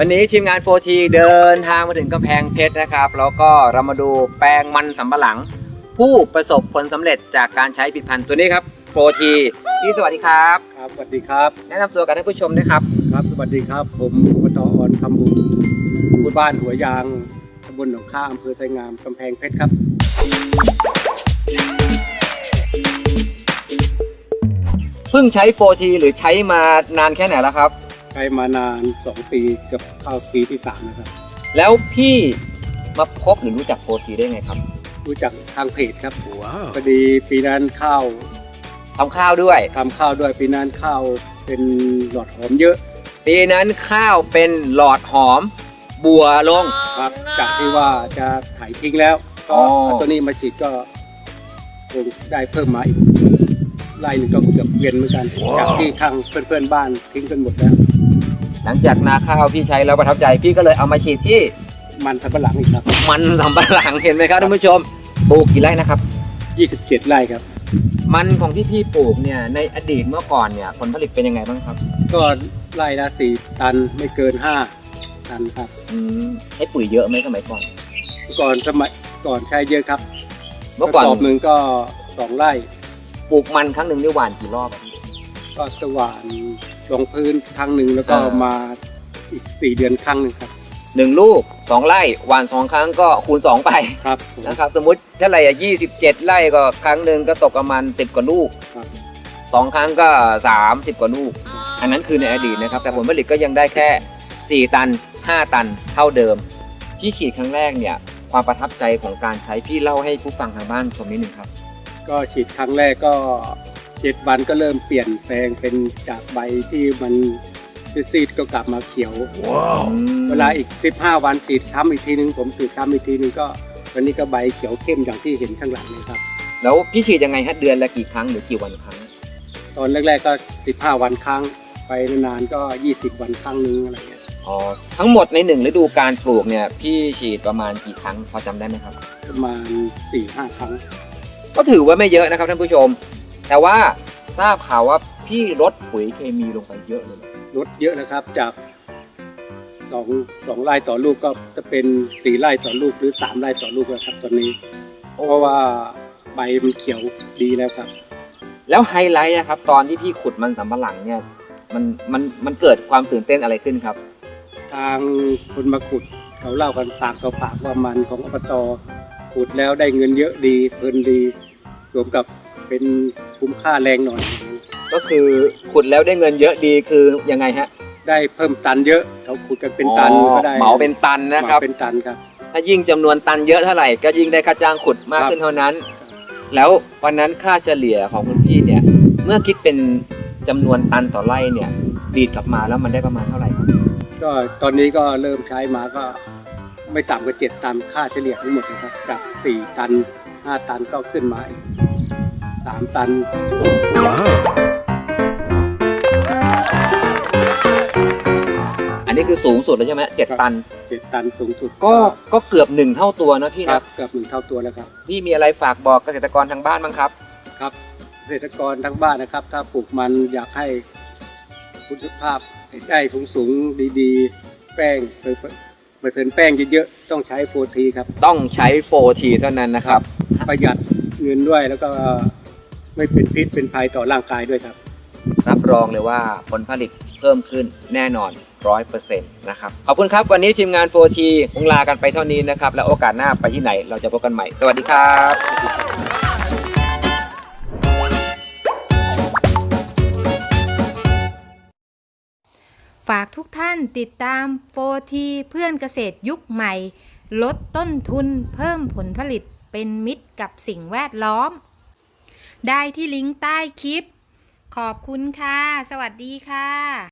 วันนี้ทีมงาน 4T เดินทางมาถึงกำแพงเพชรนะครับ แล้วก็เรามาดูแปลงมันสำปะหลัง ผู้ประสบผลสำเร็จจากการใช้ผลิตภัณฑ์ตัวนี้ครับ 4T พี่สวัสดีครับ ครับสวัสดีครับ แนะนำตัวกับท่านผู้ชมด้วยครับ ครับสวัสดีครับ ผมอบตอ่อนคำบุญผู้บ้านหัวยางตำบลหนองข้าอำเภอไทยงามกำแพงเพชรครับ เพิ่งใช้ 4T หรือใช้มานานแค่ไหนแล้วครับใช้มานาน 2 ปีเกับเข้าปีที่3นะครับ แล้วพี่มาพบหรือรู้จัก 4T ได้ไงครับรู้จักทางเพจครับพอดีปีนั้นข้าวทำข้าวด้วย ทำข้าวด้วยปีนั้นข้าวเป็นหลอดหอมเยอะปีนั้นข้าวเป็นหลอดหอมบัวลง ครับจากที่ว่าจะถ่ายทิ้งแล้วก็อ๋อเอาตัวนี้มาฉีดก็คงได้เพิ่มมาอีกไร่หนึ่งก็เกือบเวียนเหมือนกัน จากที่ทางเพื่อนๆบ้านทิ้งกันหมดแล้ว หลังจากนาข้าวพี่ใช้แล้วประทับใจพี่ก็เลยเอามาฉีดที่มันสับปะหลังอีกครับ มันสำปะหลังเห็นไหมครับท่านผู้ชมปลูกกี่ไร่นะครับ 27 ไร่ครับ มันของที่พี่ปลูกเนี่ยในอดีตเมื่อก่อนเนี่ยผลผลิตเป็นยังไงบ้างครับ ก็ไร่ละสี่ตันไม่เกินห้าตันครับอืมให้ปุ๋ยเยอะไหมสมัยก่อน ก่อนสมัยก่อนใช้เยอะครับเมื่อก่อนระสอบหนึ่งก็สองไร่ปลูกมันครั้งหนึ่งได้หวานกี่รอบอะพี่ ก็สว่านลงพื้นครั้งหนึ่งแล้วก็อ่าม มาอีกสี่เดือนครั้งหนึ่งครับหนึ่งลูกสองไร่หวานสองครั้งก็คูณสองไปครับผม นะครับสมมติเท่าไหร่อะยี่สิบเจ็ดไร่ก็ครั้งหนึ่งก็ตกประมาณสิบกว่าลูกครับ สองครั้งก็สามสิบกว่าลูก อันนั้นคือในอดีตนะครับ แต่ผลผลิตก็ยังได้แค่สี่ตันห้าตันเท่าเดิม พี่ขีดครั้งแรกเนี่ยความประทับใจของการใช้พี่เล่าให้ผู้ฟังทางบ้านชมนิดหนึ่งครับ ก็ฉีดครั้งแรกก็ เจ็ดวันก็เริ่มเปลี่ยนแปลงเป็นจากใบที่มันซีดๆก็กลับมาเขียวเวลาอีก 15 วันฉีดซ้ำอีกทีนึงผมฉีดซ้ำอีกทีนึงก็วันนี้ก็ใบเขียวเข้มอย่างที่เห็นข้างหลังเลยครับ แล้วพี่ฉีดยังไงฮะเดือนละกี่ครั้งหรือกี่วันครั้ง ตอนแรกๆก็ 15 วันครั้ง ไปนานๆก็ 20 วันครั้งนึงอะไรเงี้ยอ๋อทั้งหมดในหนึ่งฤดูการปลูกเนี่ยพี่ฉีดประมาณกี่ครั้งพอจำได้ไหมครับ ประมาณ4-5ครั้ง ก็ถือว่าไม่เยอะนะครับท่านผู้ชม แต่ว่าทราบข่าวว่าพี่ลดปุ๋ยเคมีลงไปเยอะเลยลดเยอะนะครับจากสองสองไร่ต่อลูกก็จะเป็นสี่ไร่ต่อลูกหรือสามไร่ต่อลูกแล้วครับตอนนี้ เพราะว่าใบมันเขียวดีแล้วครับ แล้วไฮไลท์อะครับ ตอนที่พี่ขุดมันสำปะหลังเนี่ย มันมันมันเกิดความตื่นเต้นอะไรขึ้นครับ ทางคนมาขุดเขาเล่ากันปากต่อปากว่ามันของอบตขุดแล้วได้เงินเยอะดีเพลินดีสวมกับ เป็นคุ้มค่าแรงหน่อย ก็คือขุดแล้วได้เงินเยอะดีคือยังไงฮะได้เพิ่มตันเยอะเขาขุดกันเป็นตันอ๋อก็ได้เหมาเป็นตันนะครับเหมาเป็นตันครับ ถ้ายิ่งจำนวนตันเยอะเท่าไหร่ก็ยิ่งได้ค่าจ้างขุดมากครับ ขึ้นเท่านั้น แล้ววันนั้นค่าเฉลี่ยของคุณพี่เนี่ย เมื่อคิดเป็นจำนวนตันต่อไร่เนี่ย ดีดกลับมาแล้วมันได้ประมาณเท่าไหร่ครับก็ตอนนี้ก็เริ่มใช้มาก็ไม่ต่ำกว่าเจ็ดตันค่าเฉลี่ยทั้งหมดนะครับจากสี่ตันห้าตันก็ขึ้นมาอีก สามตันอันนี้คือสูงสุดแล้วใช่ไหมเจ็ดครับตัน เจ็ดตันสูงสุดก็ก็เกือบหนึ่งเท่าตัวนะพี่ครันะบเกือบหนึ่งเท่าตัวแล้วครับ พี่มีอะไรฝากบอกเกษตรกรทางบ้านบ้างครับ ครับเกษตรกรทั้งบ้านนะครับ ถ้าปลูกมันอยากให้คุณภาพได้สูงสูงๆดีๆ แป้งเปอร์เปอร์เซ็นต์แป้งเยอะๆต้องใช้โฟทีครับ ต้องใช้ 4T เท่านั้นนะครับ ประหยัดเงินด้วยแล้วก็ ไม่เป็นพิษเป็นภัยต่อร่างกายด้วยครับ รับรองเลยว่าผลผลิตเพิ่มขึ้นแน่นอน100%นะครับ ขอบคุณครับ วันนี้ทีมงาน 4T คงลากันไปเท่านี้นะครับ แล้วโอกาสหน้าไปที่ไหนเราจะพบกันใหม่ สวัสดีครับฝากทุกท่านติดตามโฟทีเพื่อนเกษตรยุคใหม่ ลดต้นทุนเพิ่มผลผลิตเป็นมิตรกับสิ่งแวดล้อม ได้ที่ลิงก์ใต้คลิป ขอบคุณค่ะ สวัสดีค่ะ